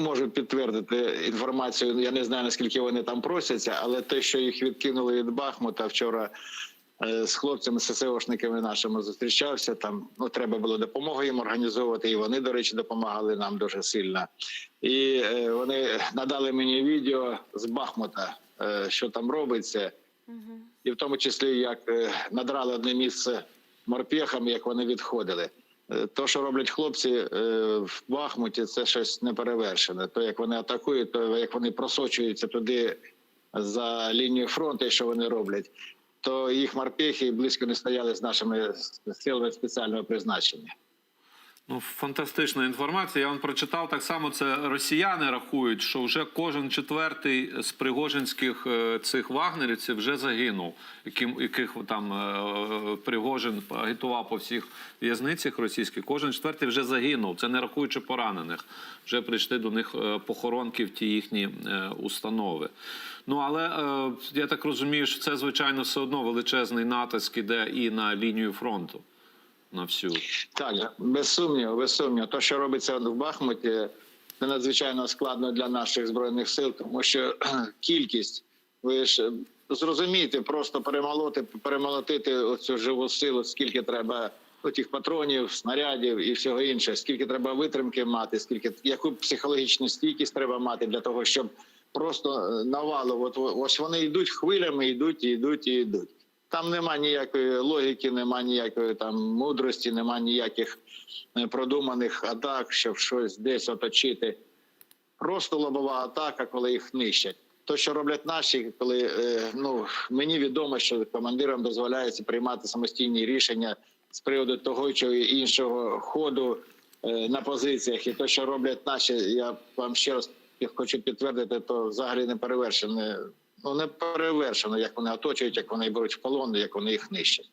можу підтвердити інформацію. Я не знаю наскільки вони там просяться, але те, що їх відкинули від Бахмута вчора. е, З хлопцями, ССОшниками нашими зустрічався. Там ну треба було допомогу їм організовувати. І вони, до речі, допомагали нам дуже сильно. І е, вони надали мені відео з Бахмута, е, що там робиться, і в тому числі як е, надрали одне місце морпехам, як вони відходили. Е, То, що роблять хлопці е, в Бахмуті, це щось неперевершене. То, як вони атакують, то як вони просочуються туди за лінію фронту, що вони роблять, то їх морпехи близько не стояли з нашими силами спеціального призначення. Ну, фантастична інформація. Я вам прочитав так само. Це росіяни рахують, що вже кожен четвертий з пригожинських е, цих вагнерівців вже загинув, яким яких там е, Пригожин агітував по всіх в'язницях російських. Кожен четвертий вже загинув. Це не рахуючи поранених. Вже прийшли до них е, похоронки в ті їхні установи. Ну але я так розумію, що це звичайно все одно величезний натиск іде і на лінію фронту. На всю Так, без сумніву, без сумніву. То, що робиться в Бахмуті, це надзвичайно складно для наших збройних сил, тому що кількість, ви ж зрозумієте, просто перемолоти, перемолотити оцю живу силу, скільки треба тих патронів, снарядів і всього іншого, скільки треба витримки мати, скільки яку психологічну стійкість треба мати для того, щоб просто е, навалу, от ось вони йдуть хвилями, йдуть, і йдуть і йдуть. Там нема ніякої логіки, нема ніякої там мудрості, нема ніяких е, продуманих атак, щоб щось десь оточити. Просто лобова атака, коли їх нищать. То, що роблять наші, коли е, ну мені відомо, що командирам дозволяється приймати самостійні рішення з приводу того чи іншого ходу е, на позиціях, і то, що роблять наші, я вам ще раз хочу підтвердити, то взагалі не перевершене. Ну не перевершено, як вони оточують, як вони беруть в полон, як вони їх нищать.